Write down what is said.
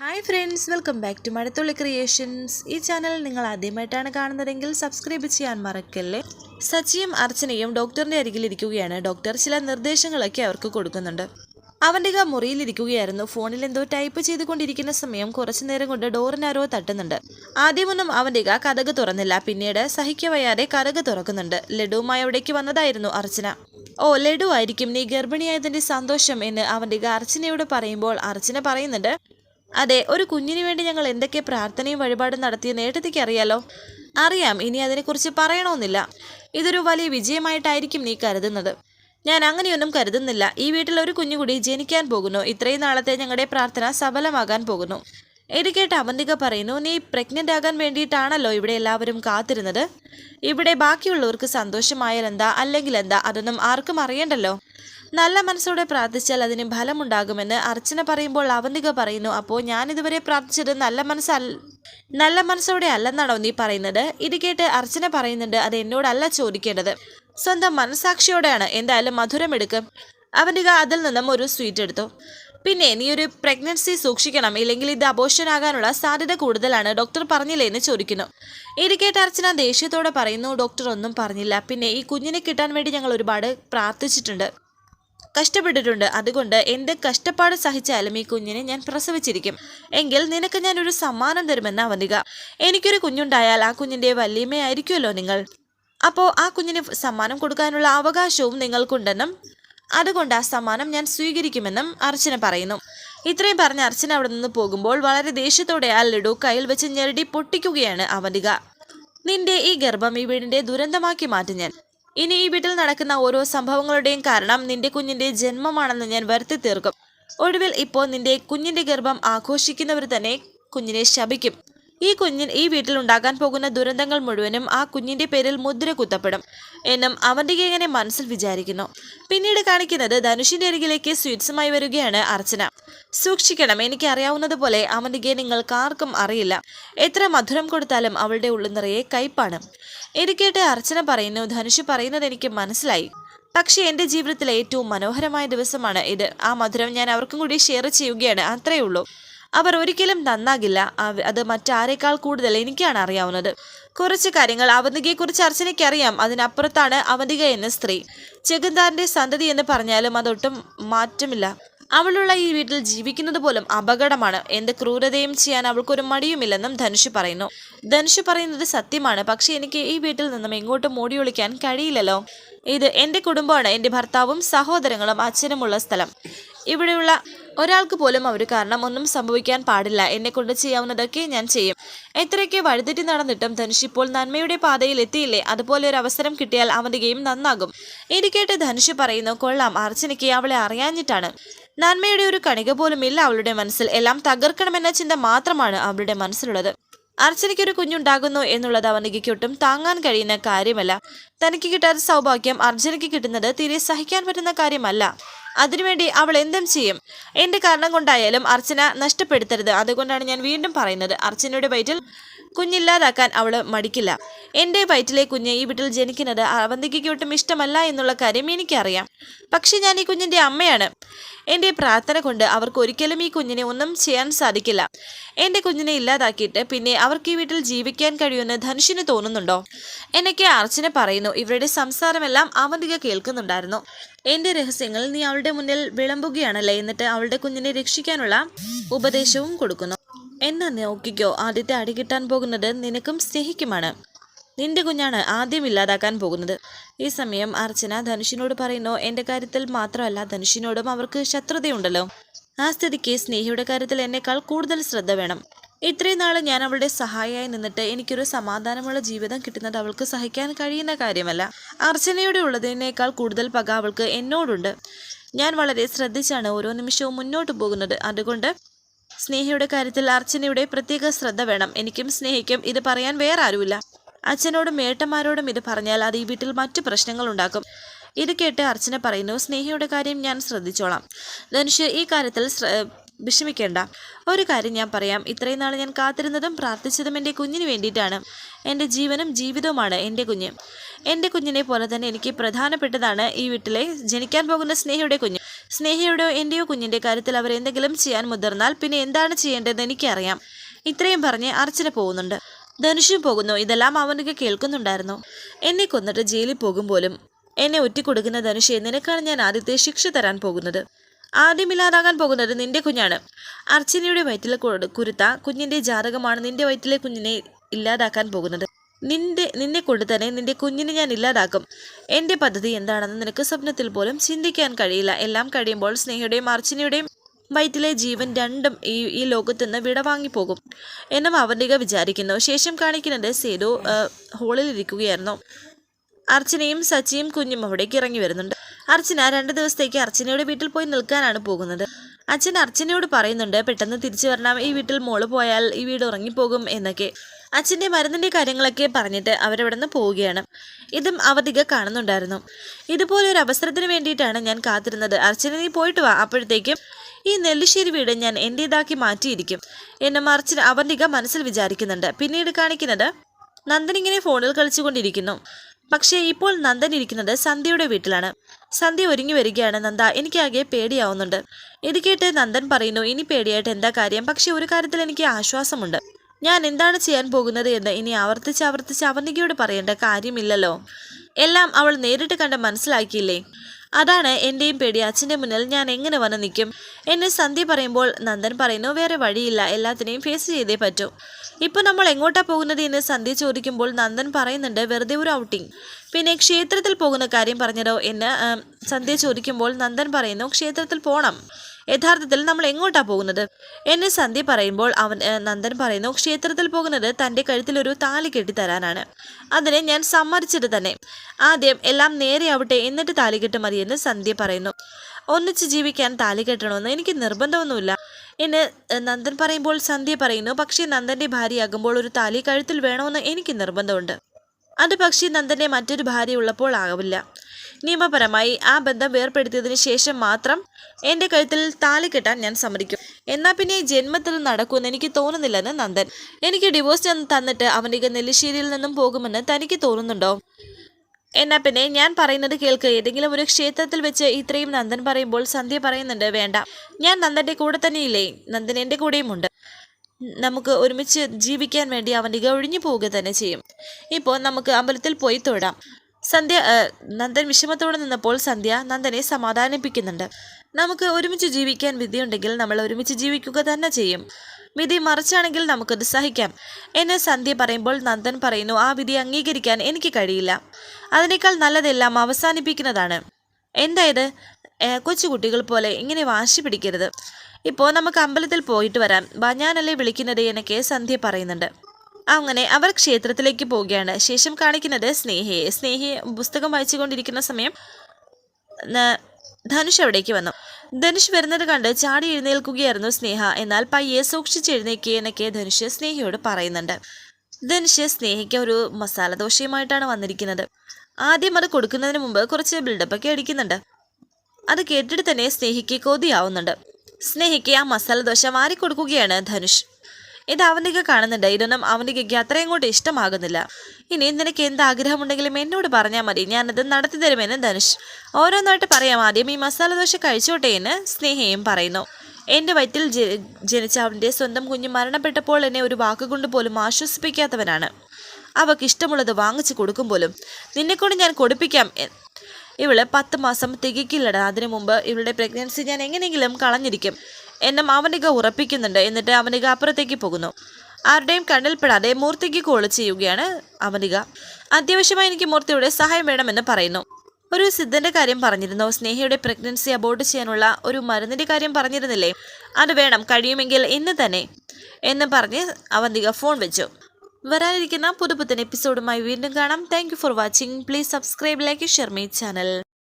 Hi friends welcome back to Mazhathulli creations. ഈ channel നിങ്ങൾ ആദ്യമായിട്ടാണ് കാണുന്നതെങ്കിൽ സബ്സ്ക്രൈബ് ചെയ്യാൻ മറക്കല്ലേ? സച്ചിയും അർച്ചനയും ഡോക്ടറിന്റെ അരികിലിരിക്കുകയാണ് ഡോക്ടർ ചില നിർദ്ദേശങ്ങളൊക്കെ അവർക്ക് കൊടുക്കുന്നുണ്ട്. അവന്റെ മുറിയിലിരിക്കുകയായിരുന്നു ഫോണിൽ എന്തോ ടൈപ്പ് ചെയ്തുകൊണ്ടിരിക്കുന്ന സമയം കുറച്ചു നേരം കൊണ്ട് ഡോറിനാരോ തട്ടുന്നുണ്ട്. ആദ്യമൊന്നും അവന്റെ കഥക് തുറന്നില്ല. പിന്നീട് സഹിക്കവയ്യാതെ കഥക് തുറക്കുന്നുണ്ട്. ലഡുവുമായി അവിടേക്ക് വന്നതായിരുന്നു അർച്ചന. ഓ ലഡു ആയിരിക്കും. നീ ഗർഭിണിയായതിന്റെ സന്തോഷം എന്ന് അവന്റെ അർച്ചനയോട് പറയുമ്പോൾ അർച്ചന പറയുന്നുണ്ട് അതെ ഒരു കുഞ്ഞിനു വേണ്ടി ഞങ്ങൾ എന്തൊക്കെ പ്രാർത്ഥനയും വഴിപാടും നടത്തിയ നേട്ടത്തേക്ക് അറിയാലോ? അറിയാം ഇനി അതിനെക്കുറിച്ച് പറയണമെന്നില്ല ഇതൊരു വലിയ വിജയമായിട്ടായിരിക്കും നീ കരുതുന്നത്. ഞാൻ അങ്ങനെയൊന്നും കരുതുന്നില്ല. ഈ വീട്ടിൽ ഒരു കുഞ്ഞുകൂടി ജനിക്കാൻ പോകുന്നു. ഇത്രയും നാളത്തെ ഞങ്ങളുടെ പ്രാർത്ഥന സഫലമാകാൻ പോകുന്നു. ഇത് അവന്തിക പറയുന്നു നീ പ്രഗ്നന്റ് ആകാൻ വേണ്ടിയിട്ടാണല്ലോ ഇവിടെ എല്ലാവരും കാത്തിരുന്നത്? ഇവിടെ ബാക്കിയുള്ളവർക്ക് സന്തോഷമായാൽ എന്താ? അല്ലെങ്കിൽ എന്താ? അതൊന്നും ആർക്കും അറിയണ്ടല്ലോ. നല്ല മനസ്സോടെ പ്രാർത്ഥിച്ചാൽ അതിന് ഫലമുണ്ടാകുമെന്ന് അർച്ചന പറയുമ്പോൾ അവന്തിക പറയുന്നു അപ്പോൾ ഇതുവരെ പ്രാർത്ഥിച്ചത് നല്ല മനസ്സല്ല നല്ല മനസ്സോടെ അല്ലെന്നാണോ നീ പറയുന്നത്? ഇത് കേട്ട് അർച്ചന പറയുന്നുണ്ട് അത് എന്നോടല്ല ചോദിക്കേണ്ടത്. സ്വന്തം മനസാക്ഷിയോടെയാണ് എന്തായാലും മധുരം എടുക്കും. അവന്തിക അതിൽ നിന്നും ഒരു സ്വീറ്റ് എടുത്തു. പിന്നെ നീ ഒരു പ്രഗ്നൻസി സൂക്ഷിക്കണം. ഇല്ലെങ്കിൽ ഇത് അബോഷനാകാനുള്ള സാധ്യത കൂടുതലാണ്. ഡോക്ടർ പറഞ്ഞില്ലേ? എന്ന് ചോദിക്കുന്നു. ഇത് കേട്ട് അർച്ചന ദേഷ്യത്തോടെ പറയുന്നു ഡോക്ടർ ഒന്നും പറഞ്ഞില്ല. പിന്നെ ഈ കുഞ്ഞിനെ കിട്ടാൻ വേണ്ടി ഞങ്ങൾ ഒരുപാട് പ്രാർത്ഥിച്ചിട്ടുണ്ട്. കഷ്ടപ്പെട്ടിട്ടുണ്ട്. അതുകൊണ്ട് എന്റെ കഷ്ടപ്പാട് സഹിച്ചാലും ഈ കുഞ്ഞിനെ ഞാൻ പ്രസവിച്ചിരിക്കും. എങ്കിൽ നിനക്ക് ഞാൻ ഒരു സമ്മാനം തരുമെന്ന് അവന്തിക എനിക്കൊരു കുഞ്ഞുണ്ടായാൽ ആ കുഞ്ഞിന്റെ വല്യമ്മയായിരിക്കുമല്ലോ നിങ്ങൾ. അപ്പോ ആ കുഞ്ഞിന് സമ്മാനം കൊടുക്കാനുള്ള അവകാശവും നിങ്ങൾക്കുണ്ടെന്നും അതുകൊണ്ട് ആ സമ്മാനം ഞാൻ സ്വീകരിക്കുമെന്നും അർച്ചന പറയുന്നു. ഇത്രയും പറഞ്ഞ് അർച്ചന അവിടെ നിന്ന് പോകുമ്പോൾ വളരെ ദേഷ്യത്തോടെ ആ ലഡു കയ്യിൽ വെച്ച് ഞെരടി പൊട്ടിക്കുകയാണ് അവന്തിക നിന്റെ ഈ ഗർഭം ഈ വീടിന്റെ ദുരന്തമാക്കി മാറ്റും ഞാൻ. ഇനി ഈ വീട്ടിൽ നടക്കുന്ന ഓരോ സംഭവങ്ങളുടെയും കാരണം നിന്റെ കുഞ്ഞിന്റെ ജന്മമാണെന്ന് ഞാൻ വരുത്തി തീർക്കും. ഒടുവിൽ ഇപ്പോൾ നിന്റെ കുഞ്ഞിന്റെ ഗർഭം ആഘോഷിക്കുന്നവർ തന്നെ കുഞ്ഞിനെ ശപിക്കും. ഈ കുഞ്ഞിൻ ഈ വീട്ടിൽ ഉണ്ടാകാൻ പോകുന്ന ദുരന്തങ്ങൾ മുഴുവനും ആ കുഞ്ഞിന്റെ പേരിൽ മുദ്ര കുത്തപ്പെടും എന്നും അവന്റെ ഇങ്ങനെ മനസ്സിൽ വിചാരിക്കുന്നു. പിന്നീട് കാണിക്കുന്നത് ധനുഷിന്റെ അരികിലേക്ക് സ്വീറ്റ്സുമായി വരികയാണ് അർച്ചന. സൂക്ഷിക്കണം എനിക്ക് അറിയാവുന്നതുപോലെ അവന്റെ നിങ്ങൾക്ക് ആർക്കും അറിയില്ല. എത്ര മധുരം കൊടുത്താലും അവളുടെ ഉള്ളു നിറയെ കയ്പാണ്. ഇത് കേട്ട് അർച്ചന പറയുന്നു ധനുഷ് പറയുന്നത് എനിക്ക് മനസ്സിലായി. പക്ഷേ എന്റെ ജീവിതത്തിലെ ഏറ്റവും മനോഹരമായ ദിവസമാണ് ഇത്. ആ മധുരം ഞാൻ അവർക്കും കൂടി ഷെയർ ചെയ്യുകയാണ് അത്രയേ ഉള്ളൂ. അവർ ഒരിക്കലും നന്നാകില്ല. അത് മറ്റാരേക്കാൾ കൂടുതൽ എനിക്കാണ് അറിയാവുന്നത്. കുറച്ച് കാര്യങ്ങൾ അവന്തികയെക്കുറിച്ച് അർച്ചനയ്ക്ക് അറിയാം അതിനപ്പുറത്താണ് അവന്തിക എന്ന സ്ത്രീ. ചെകുന്താറിന്റെ സന്തതി എന്ന് പറഞ്ഞാലും അതൊട്ടും മാറ്റമില്ല. അവളുള്ള ഈ വീട്ടിൽ ജീവിക്കുന്നത് പോലും അപകടമാണ്. എന്ത് ക്രൂരതയും ചെയ്യാൻ അവൾക്കൊരു മടിയുമില്ലെന്നും ധനുഷ് പറയുന്നു. ധനുഷ് പറയുന്നത് സത്യമാണ്. പക്ഷെ എനിക്ക് ഈ വീട്ടിൽ നിന്നും എങ്ങോട്ടും മോടി ഒളിക്കാൻ കഴിയില്ലല്ലോ. ഇത് എന്റെ കുടുംബമാണ് എന്റെ ഭർത്താവും സഹോദരങ്ങളും അച്ഛനുമുള്ള സ്ഥലം. ഇവിടെയുള്ള ഒരാൾക്ക് പോലും അവർ കാരണം ഒന്നും സംഭവിക്കാൻ പാടില്ല. എന്നെ കൊണ്ട് ചെയ്യാവുന്നതൊക്കെ ഞാൻ ചെയ്യും. എത്രയൊക്കെ വഴിതെറ്റി നടന്നിട്ടും ധനുഷ് ഇപ്പോൾ നന്മയുടെ പാതയിൽ എത്തിയില്ലേ? അതുപോലെ ഒരു അവസരം കിട്ടിയാൽ അവന്റെ ഗെയിം നന്നാകും. ഇരിക്കേട്ട് കേട്ട് ധനുഷ് പറയുന്നു കൊള്ളാം. അർച്ചനയ്ക്ക് അവളെ അറിയാഞ്ഞിട്ടാണ്. നന്മയുടെ ഒരു കണിക പോലും ഇല്ല അവളുടെ മനസ്സിൽ. എല്ലാം തകർക്കണമെന്ന ചിന്ത മാത്രമാണ് അവളുടെ മനസ്സിലുള്ളത്. അർച്ചനയ്ക്ക് ഒരു കുഞ്ഞുണ്ടാകുന്നു എന്നുള്ളത് അവനിക്ക് ഒട്ടും താങ്ങാൻ കഴിയുന്ന കാര്യമല്ല. തനിക്ക് കിട്ടാത്ത സൗഭാഗ്യം അർജുനയ്ക്ക് കിട്ടുന്നത് തീരെ സഹിക്കാൻ പറ്റുന്ന കാര്യമല്ല. അതിനുവേണ്ടി അവൾ എന്തും ചെയ്യും. എന്റെ കാരണം കൊണ്ടായാലും അർച്ചന നഷ്ടപ്പെടുത്തരുത്. അതുകൊണ്ടാണ് ഞാൻ വീണ്ടും പറയുന്നത്. അർച്ചനയുടെ വയറ്റിൽ കുഞ്ഞില്ലാതാക്കാൻ അവൾ മടിക്കില്ല. എന്റെ വയറ്റിലെ കുഞ്ഞ് ഈ വീട്ടിൽ ജനിക്കുന്നത് അവന്തികയ്ക്ക് ഒട്ടും ഇഷ്ടമല്ല എന്നുള്ള കാര്യം എനിക്കറിയാം. പക്ഷേ ഞാൻ ഈ കുഞ്ഞിന്റെ അമ്മയാണ്. എന്റെ പ്രാർത്ഥന കൊണ്ട് അവർക്ക് ഒരിക്കലും ഈ കുഞ്ഞിനെ ഒന്നും ചെയ്യാൻ സാധിക്കില്ല. എന്റെ കുഞ്ഞിനെ ഇല്ലാതാക്കിയിട്ട് പിന്നെ അവർക്ക് ഈ വീട്ടിൽ ജീവിക്കാൻ കഴിയുമെന്ന് ധനുഷിന് തോന്നുന്നുണ്ടോ? എന്നൊക്കെ അർച്ചന പറയുന്നു. ഇവരുടെ സംസാരമെല്ലാം അവന്തിക കേൾക്കുന്നുണ്ടായിരുന്നു. എന്റെ രഹസ്യങ്ങൾ നീ അവളുടെ മുന്നിൽ വിളമ്പുകയാണല്ലേ? എന്നിട്ട് അവളുടെ കുഞ്ഞിനെ രക്ഷിക്കാനുള്ള ഉപദേശവും കൊടുക്കുന്നു. എന്നെ നോക്കിക്കോ ആദ്യത്തെ അടി കിട്ടാൻ പോകുന്നത് നിനക്കും സ്നേഹിക്കുമാണ്. നിന്റെ കുഞ്ഞാണ് ആദ്യം ഇല്ലാതാക്കാൻ പോകുന്നത്. ഈ സമയം അർച്ചന ധനുഷിനോട് പറയുന്നു എന്റെ കാര്യത്തിൽ മാത്രമല്ല ധനുഷിനോടും അവർക്ക് ശത്രുതയുണ്ടല്ലോ. ആ സ്ഥിതിക്ക് സ്നേഹിയുടെ കാര്യത്തിൽ എന്നേക്കാൾ കൂടുതൽ ശ്രദ്ധ വേണം. ഇത്രയും നാൾ ഞാൻ അവളുടെ സഹായിയായി നിന്നിട്ട് എനിക്കൊരു സമാധാനമുള്ള ജീവിതം കിട്ടുന്നത് അവൾക്ക് സഹിക്കാൻ കഴിയുന്ന കാര്യമല്ല. അർച്ചനയുടെ ഉള്ളതിനേക്കാൾ കൂടുതൽ പക അവൾക്ക് എന്നോടുണ്ട്. ഞാൻ വളരെ ശ്രദ്ധിച്ചാണ് ഓരോ നിമിഷവും മുന്നോട്ട് പോകുന്നത്. അതുകൊണ്ട് സ്നേഹയുടെ കാര്യത്തിൽ അർച്ചനയുടെ പ്രത്യേക ശ്രദ്ധ വേണം. എനിക്കും സ്നേഹിക്കും. ഇത് പറയാൻ വേറെ ആരുമില്ല. അച്ഛനോടും ഏട്ടന്മാരോടും ഇത് പറഞ്ഞാൽ അത് ഈ വീട്ടിൽ മറ്റു പ്രശ്നങ്ങൾ ഉണ്ടാക്കും. ഇത് കേട്ട് അർച്ചന പറയുന്നു സ്നേഹയുടെ കാര്യം ഞാൻ ശ്രദ്ധിച്ചോളാം. ധനുഷ് ഈ കാര്യത്തിൽ വിഷമിക്കേണ്ട. ഒരു കാര്യം ഞാൻ പറയാം. ഇത്രയും നാൾ ഞാൻ കാത്തിരുന്നതും പ്രാർത്ഥിച്ചതും എന്റെ കുഞ്ഞിന് വേണ്ടിയിട്ടാണ്. എന്റെ ജീവനും ജീവിതവുമാണ് എന്റെ കുഞ്ഞ്. എന്റെ കുഞ്ഞിനെ പോലെ തന്നെ എനിക്ക് പ്രധാനപ്പെട്ടതാണ് ഈ വീട്ടിലെ ജനിക്കാൻ പോകുന്ന സ്നേഹയുടെ കുഞ്ഞ്. സ്നേഹയുടെയോ എന്റെയോ കുഞ്ഞിന്റെ കാര്യത്തിൽ അവർ എന്തെങ്കിലും ചെയ്യാൻ മുതിർന്നാൽ പിന്നെ എന്താണ് ചെയ്യേണ്ടതെന്ന് എനിക്കറിയാം. ഇത്രയും പറഞ്ഞ് അർച്ചന പോകുന്നുണ്ട്. ധനുഷും പോകുന്നു. ഇതെല്ലാം അവനൊക്കെ കേൾക്കുന്നുണ്ടായിരുന്നു. എന്നെ കൊന്നിട്ട് ജയിലിൽ പോകും പോലും എന്നെ ഒറ്റിക്കൊടുക്കുന്ന ധനുഷെ നിനക്കാണ് ഞാൻ ആദ്യത്തെ ശിക്ഷ തരാൻ പോകുന്നത്. ആദ്യമില്ലാതാകാൻ പോകുന്നത് നിന്റെ കുഞ്ഞാണ്. അർച്ചനയുടെ വയറ്റിലെ കുരുത്ത കുഞ്ഞിന്റെ ജാതകമാണ് നിന്റെ വയറ്റിലെ കുഞ്ഞിനെ ഇല്ലാതാക്കാൻ പോകുന്നത്. നിന്റെ നിന്നെ കൊണ്ട് തന്നെ നിന്റെ കുഞ്ഞിനെ ഞാൻ ഇല്ലാതാക്കും. എന്റെ പദ്ധതി എന്താണെന്ന് നിനക്ക് സ്വപ്നത്തിൽ പോലും ചിന്തിക്കാൻ കഴിയില്ല. എല്ലാം കഴിയുമ്പോൾ സ്നേഹയുടെയും അർച്ചനയുടെയും വയറ്റിലെ ജീവൻ രണ്ടും ഈ ഈ ലോകത്ത് നിന്ന് വിടവാങ്ങിപ്പോകും എന്നും അവന്തിക വിചാരിക്കുന്നു. ശേഷം കാണിക്കുന്നത് സേതു ഹോളിൽ ഇരിക്കുകയായിരുന്നു. അർച്ചനയും സച്ചിയും കുഞ്ഞും അവിടേക്ക് ഇറങ്ങി വരുന്നുണ്ട്. അർച്ചന രണ്ട് ദിവസത്തേക്ക് അർച്ചനയുടെ വീട്ടിൽ പോയി നിൽക്കാനാണ് പോകുന്നത്. അച്ഛൻ അർച്ചനയോട് പറയുന്നുണ്ട് പെട്ടെന്ന് തിരിച്ചു വരണം. ഈ വീട്ടിൽ മോൾ പോയാൽ ഈ വീട് ഉറങ്ങിപ്പോകും എന്നൊക്കെ. അച്ഛന്റെ മരുന്നിന്റെ കാര്യങ്ങളൊക്കെ പറഞ്ഞിട്ട് അവരവിടെ നിന്ന് പോവുകയാണ്. ഇതും അവധിക കാണുന്നുണ്ടായിരുന്നു. ഇതുപോലെ ഒരു അവസരത്തിന് വേണ്ടിയിട്ടാണ് ഞാൻ കാത്തിരുന്നത്. അർച്ചന നീ പോയിട്ട് വാ. അപ്പോഴത്തേക്കും ഈ നെല്ലിശ്ശേരി വീട് ഞാൻ എന്റേതാക്കി മാറ്റിയിരിക്കും എന്നെ മറിച്ച് അവധിക മനസ്സിൽ വിചാരിക്കുന്നുണ്ട്. പിന്നീട് കാണിക്കുന്നത് നന്ദൻ ഇങ്ങനെ ഫോണിൽ കളിച്ചുകൊണ്ടിരിക്കുന്നു. പക്ഷേ ഇപ്പോൾ നന്ദൻ ഇരിക്കുന്നത് സന്ധ്യയുടെ വീട്ടിലാണ്. സന്ധ്യ ഒരുങ്ങി വരികയാണ്. നന്ദ എനിക്കാകെ പേടിയാവുന്നുണ്ട്. ഇത് കേട്ട് നന്ദൻ പറയുന്നു ഇനി പേടിയായിട്ട് എന്താ കാര്യം? പക്ഷേ ഒരു കാര്യത്തിൽ എനിക്ക് ആശ്വാസമുണ്ട്. ഞാൻ എന്താണ് ചെയ്യാൻ പോകുന്നത് എന്ന് ഇനി ആവർത്തിച്ച് ആവർത്തിച്ച് അവന്തികയോട് പറയേണ്ട കാര്യമില്ലല്ലോ. എല്ലാം അവൾ നേരിട്ട് കണ്ട് മനസ്സിലാക്കിയില്ലേ? അതാണ് എന്റെയും പേടി. അച്ഛന്റെ മുന്നിൽ ഞാൻ എങ്ങനെ വന്ന് നിൽക്കും? എന്നെ സന്ധ്യ പറയുമ്പോൾ നന്ദൻ പറയുന്നു വേറെ വഴിയില്ല. എല്ലാത്തിനെയും ഫേസ് ചെയ്തേ പറ്റൂ. ഇപ്പോൾ നമ്മൾ എങ്ങോട്ടാണ് പോകുന്നത് എന്ന് സന്ധ്യ ചോദിക്കുമ്പോൾ നന്ദൻ പറയുന്നുണ്ട് വെറുതെ ഒരു ഔട്ടിംഗ് പിന്നെ ക്ഷേത്രത്തിൽ പോകുന്ന കാര്യം പറഞ്ഞതോ എന്ന് സന്ധ്യ ചോദിക്കുമ്പോൾ നന്ദൻ പറയുന്നു ക്ഷേത്രത്തിൽ പോകണം യഥാർത്ഥത്തിൽ നമ്മൾ എങ്ങോട്ടാണ് പോകുന്നത്? എന്നെ സന്ധ്യ പറയുമ്പോൾ അവൻ നന്ദൻ പറയുന്നു ക്ഷേത്രത്തിൽ പോകുന്നത് തന്റെ കഴുത്തിൽ ഒരു താലി കെട്ടിത്തരാനാണ് അതിനെ ഞാൻ സമ്മതിച്ചിട്ട് തന്നെ. ആദ്യം എല്ലാം നേരെയാവട്ടെ എന്നിട്ട് താലി കെട്ട് മതിയെന്ന് സന്ധ്യ പറയുന്നു. ഒന്നിച്ച് ജീവിക്കാൻ താലി കെട്ടണമെന്ന് എനിക്ക് നിർബന്ധമൊന്നുമില്ല എന്ന് നന്ദൻ പറയുമ്പോൾ സന്ധ്യ പറയുന്നു. പക്ഷേ നന്ദന്റെ ഭാര്യയാകുമ്പോൾ ഒരു താലി കഴുത്തിൽ വേണമെന്ന് എനിക്ക് നിർബന്ധമുണ്ട്. അത് പക്ഷേ നന്ദന്റെ മറ്റൊരു ഭാര്യ ഉള്ളപ്പോൾ ആവില്ല. നിയമപരമായി ആ ബന്ധം ഏർപ്പെടുത്തിയതിന് ശേഷം മാത്രം എന്റെ കഴുത്തിൽ താലി കെട്ടാൻ ഞാൻ സമ്മതിക്കും. എന്നാൽ പിന്നെ ജന്മത്തിൽ നടക്കുമെന്ന് എനിക്ക് തോന്നുന്നില്ലെന്ന് നന്ദൻ. എനിക്ക് ഡിവോഴ്സ് തന്നിട്ട് അവന്റെ നെല്ലിശ്ശേരിയിൽ നിന്നും പോകുമെന്ന് തനിക്ക് തോന്നുന്നുണ്ടോ? എന്നാ പിന്നെ ഞാൻ പറയുന്നത് കേൾക്ക്. ഏതെങ്കിലും ഒരു ക്ഷേത്രത്തിൽ വെച്ച് ഇത്രയും നന്ദൻ പറയുമ്പോൾ സന്ധ്യ പറയുന്നുണ്ട് വേണ്ട. ഞാൻ നന്ദന്റെ കൂടെ തന്നെയില്ലേ? നന്ദൻ എന്റെ കൂടെയുമുണ്ട് നമുക്ക് ഒരുമിച്ച് ജീവിക്കാൻ വേണ്ടി അവന്റെ ഒഴിഞ്ഞു പോവുക തന്നെ ചെയ്യും. ഇപ്പോൾ നമുക്ക് അമ്പലത്തിൽ പോയി തൊഴാം. സന്ധ്യ നന്ദൻ വിഷമത്തോടെ നിന്നപ്പോൾ സന്ധ്യ നന്ദനെ സമാധാനിപ്പിക്കുന്നുണ്ട്. നമുക്ക് ഒരുമിച്ച് ജീവിക്കാൻ വിധിയുണ്ടെങ്കിൽ നമ്മൾ ഒരുമിച്ച് ജീവിക്കുക തന്നെ ചെയ്യും. വിധി മറിച്ചാണെങ്കിൽ നമുക്കത് സഹിക്കാം. എന്ന് സന്ധ്യ പറയുമ്പോൾ നന്ദൻ പറയുന്നു ആ വിധി അംഗീകരിക്കാൻ എനിക്ക് കഴിയില്ല. അതിനേക്കാൾ നല്ലതെല്ലാം അവസാനിപ്പിക്കുന്നതാണ്. എന്തായത്? കൊച്ചുകുട്ടികൾ പോലെ ഇങ്ങനെ വാശി പിടിക്കരുത്. ഇപ്പോൾ നമുക്ക് അമ്പലത്തിൽ പോയിട്ട് വരാം. ഞാനല്ലേ വിളിക്കുന്നത്? എന്നൊക്കെ സന്ധ്യ പറയുന്നുണ്ട്. അങ്ങനെ അവർ ക്ഷേത്രത്തിലേക്ക് പോവുകയാണ്. ശേഷം കാണിക്കുന്നത് സ്നേഹയെ. സ്നേഹയെ പുസ്തകം വായിച്ചുകൊണ്ടിരിക്കുന്ന സമയം ധനുഷ് അവിടേക്ക് വന്നു. ധനുഷ് വരുന്നത് കണ്ട് ചാടി എഴുന്നേൽക്കുകയായിരുന്നു സ്നേഹ. എന്നാൽ പയ്യെ സൂക്ഷിച്ച് എഴുന്നേക്കുക എന്നൊക്കെ ധനുഷ് സ്നേഹയോട് പറയുന്നുണ്ട്. ധനുഷ് സ്നേഹയ്ക്ക് ഒരു മസാല ദോശയുമായിട്ടാണ് വന്നിരിക്കുന്നത്. ആദ്യം അത് കൊടുക്കുന്നതിന് മുമ്പ് കുറച്ച് ബിൽഡപ്പ് ഒക്കെ അടിക്കുന്നുണ്ട്. അത് കേട്ടിട്ട് തന്നെ സ്നേഹയ്ക്ക് കൊതിയാവുന്നുണ്ട്. സ്നേഹയ്ക്ക് ആ മസാല ദോശ മാറിക്കൊടുക്കുകയാണ് കൊടുക്കുകയാണ് ധനുഷ്. ഇത് അവനിക്ക് കാണുന്നുണ്ട്. ഇതൊന്നും അവനിക്ക് അത്രയും കൊണ്ട് ഇഷ്ടമാകുന്നില്ല. ഇനി നിനക്ക് എന്ത് ആഗ്രഹമുണ്ടെങ്കിലും എന്നോട് പറഞ്ഞാൽ മതി. ഞാനത് നടത്തി തരുമെന്ന് ധനുഷ്. ഓരോന്നായിട്ട് പറയാം. ആദ്യം ഈ മസാല ദോശ കഴിച്ചോട്ടെ എന്ന് സ്നേഹയും പറയുന്നു. എന്റെ വയറ്റിൽ ജനിച്ച അവന്റെ സ്വന്തം കുഞ്ഞ് മരണപ്പെട്ടപ്പോൾ എന്നെ ഒരു വാക്കുകൊണ്ട് പോലും ആശ്വസിപ്പിക്കാത്തവനാണ്. അവക്ക് ഇഷ്ടമുള്ളത് വാങ്ങിച്ചു കൊടുക്കും പോലും. നിന്നെക്കൊണ്ട് ഞാൻ കൊടുപ്പിക്കാം ഇവൾ പത്ത് മാസം തികക്കില്ലട അതിനു മുമ്പ് ഇവളുടെ പ്രഗ്നൻസി ഞാൻ എങ്ങനെയെങ്കിലും കളഞ്ഞിരിക്കും. എന്നും അവനിക ഉറപ്പിക്കുന്നുണ്ട്. എന്നിട്ട് അവനിക അപ്പുറത്തേക്ക് പോകുന്നു. ആരുടെയും കണ്ണിൽപ്പെടാതെ മൂർത്തിക്ക് കോൾ ചെയ്യുകയാണ് അവനിക. അത്യാവശ്യമായി എനിക്ക് മൂർത്തിയുടെ സഹായം വേണമെന്ന് പറയുന്നു. ഒരു സിദ്ധന്റെ കാര്യം പറഞ്ഞിരുന്നു. സ്നേഹയുടെ പ്രഗ്നൻസി അബോർട്ട് ചെയ്യാനുള്ള ഒരു മരുന്നിന്റെ കാര്യം പറഞ്ഞിരുന്നില്ലേ? അത് വേണം കഴിയുമെങ്കിൽ ഇന്ന് തന്നെ എന്ന് പറഞ്ഞ് അവന്തിക ഫോൺ വെച്ചു. വരാനിരിക്കുന്ന പുതുപുത്തൻ എപ്പിസോഡുമായി വീണ്ടും കാണാം. Thank for watching. Please subscribe like share my channel.